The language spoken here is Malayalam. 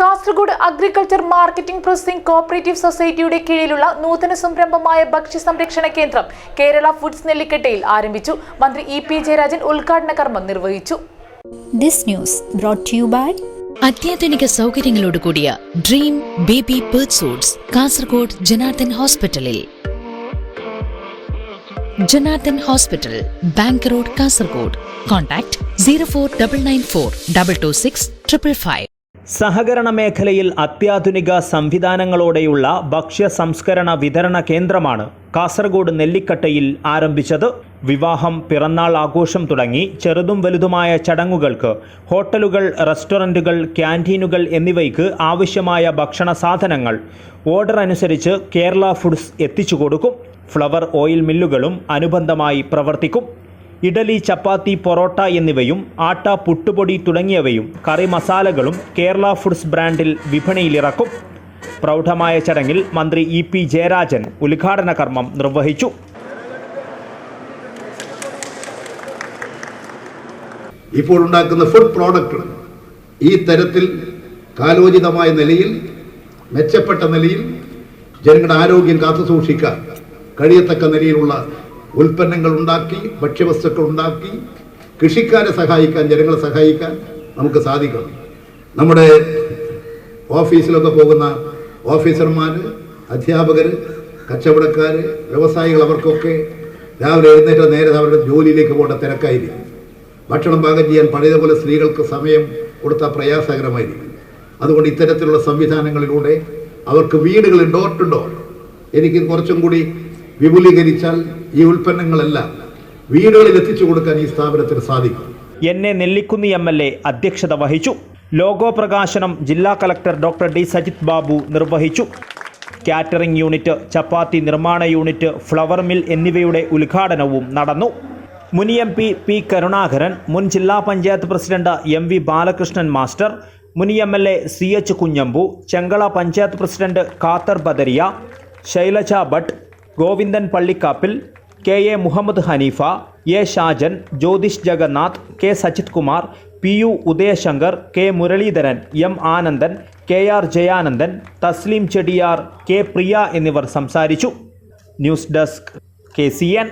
Kasaragod agriculture marketing processing cooperative സൊസൈറ്റിയുടെ കീഴിലുള്ള നൂതന സംരംഭമായ ഭക്ഷ്യ സംരക്ഷണ കേന്ദ്രം കേരള ഫുഡ്സ് നെല്ലിക്കട്ടയിൽ ആരംഭിച്ചു. മന്ത്രി ഇ പി ജയരാജൻ ഉദ്ഘാടന കർമ്മം നിർവഹിച്ചു. This news brought to you by അത്യാധുനിക സൗകര്യങ്ങളോട് കൂടിയ dream baby birth suites Kasaragod Janardhan ഹോസ്പിറ്റലിൽ. Janardhan hospital bank road Kasaragod. Contact zero four double nine four double two six triple five. സഹകരണ മേഖലയിൽ അത്യാധുനിക സംവിധാനങ്ങളോടെയുള്ള ഭക്ഷ്യ സംസ്കരണ വിതരണ കേന്ദ്രമാണ് കാസർഗോഡ് നെല്ലിക്കട്ടയിൽ ആരംഭിച്ചത്. വിവാഹം പിറന്നാൾ ആഘോഷം തുടങ്ങി ചെറുതും വലുതുമായ ചടങ്ങുകൾക്ക് ഹോട്ടലുകൾ റെസ്റ്റോറന്റുകൾ ക്യാന്റീനുകൾ എന്നിവയ്ക്ക് ആവശ്യമായ ഭക്ഷണ സാധനങ്ങൾ ഓർഡർ അനുസരിച്ച് കേരള ഫുഡ്സ് എത്തിച്ചു കൊടുക്കും ഫ്ലവർ ഓയിൽ മില്ലുകളും അനുബന്ധമായി പ്രവർത്തിക്കും. ഇഡലി ചപ്പാത്തി പൊറോട്ട എന്നിവയും ആട്ട പുട്ടുപൊടി തുടങ്ങിയവയും കറി മസാലകളും കേരള ഫുഡ്സ് ബ്രാൻഡിൽ വിപണിയിലിറക്കും. പ്രൗഢമായ ചടങ്ങിൽ മന്ത്രി ഇ പി ജയരാജൻ ഉദ്ഘാടന കർമ്മം നിർവഹിച്ചു. ഇപ്പോൾ ഉണ്ടാക്കുന്ന ഫുഡ് പ്രോഡക്റ്റ് ഈ തരത്തിൽ കാലോചിതമായ നിലയിൽ മെച്ചപ്പെട്ട നിലയിൽ ജനങ്ങളുടെ ആരോഗ്യം കാത്തുസൂക്ഷിക്കാൻ കഴിയത്തക്ക നിലയിലുള്ള ഉൽപ്പന്നങ്ങൾ ഉണ്ടാക്കി ഭക്ഷ്യവസ്തുക്കൾ ഉണ്ടാക്കി കൃഷിക്കാരെ സഹായിക്കാൻ ജനങ്ങളെ സഹായിക്കാൻ നമുക്ക് സാധിക്കണം. നമ്മുടെ ഓഫീസിലൊക്കെ പോകുന്ന ഓഫീസർമാർ അധ്യാപകർ കച്ചവടക്കാർ വ്യവസായികൾ അവർക്കൊക്കെ രാവിലെ എഴുന്നേറ്റ നേരെ അവരുടെ ജോലിയിലേക്ക് പോകേണ്ട തിരക്കായിരിക്കും. ഭക്ഷണം പാകം ചെയ്യാൻ പഴയതുപോലെ സ്ത്രീകൾക്ക് സമയം കൊടുത്ത പ്രയാസകരമായിരിക്കും. അതുകൊണ്ട് ഇത്തരത്തിലുള്ള സംവിധാനങ്ങളിലൂടെ അവർക്ക് വീടുകളിൽ ഡോർ ടു ഡോർ എനിക്ക് കുറച്ചും കൂടി വിപുലീകരിച്ചാൽ ഈ ഉൽപ്പന്നങ്ങളെല്ലാം വീടുകളിൽ എത്തിച്ചു കൊടുക്കാൻ ഈ സ്ഥാപനത്തിന് സാധിക്കും. എന്നെ നെല്ലിക്കുന്നി എം എൽ എ അധ്യക്ഷത വഹിച്ചു. ലോഗോ പ്രകാശനം ജില്ലാ collector doctor D Sajith Babu നിർവഹിച്ചു. കാറ്ററിംഗ് യൂണിറ്റ് ചപ്പാത്തി നിർമ്മാണ യൂണിറ്റ് ഫ്ലവർ മിൽ എന്നിവയുടെ ഉദ്ഘാടനവും നടന്നു. മുൻ എം പി പി കരുണാകരൻ മുൻ ജില്ലാ panchayat president M V Balakrishnan master മുൻ M L A C H Kunhambu Chengala panchayat president Khader Badariya Shailaja Bhat Govindan Pallikkappil K A Muhammad Haneefa A Shajan Jyothish Jagannath K Sajith Kumar P U Udayashankar K Muraleedharan M Anandan K R Jayanandan Tasleem Chediyar K Priya എന്നിവർ സംസാരിച്ചു. News desk K C N.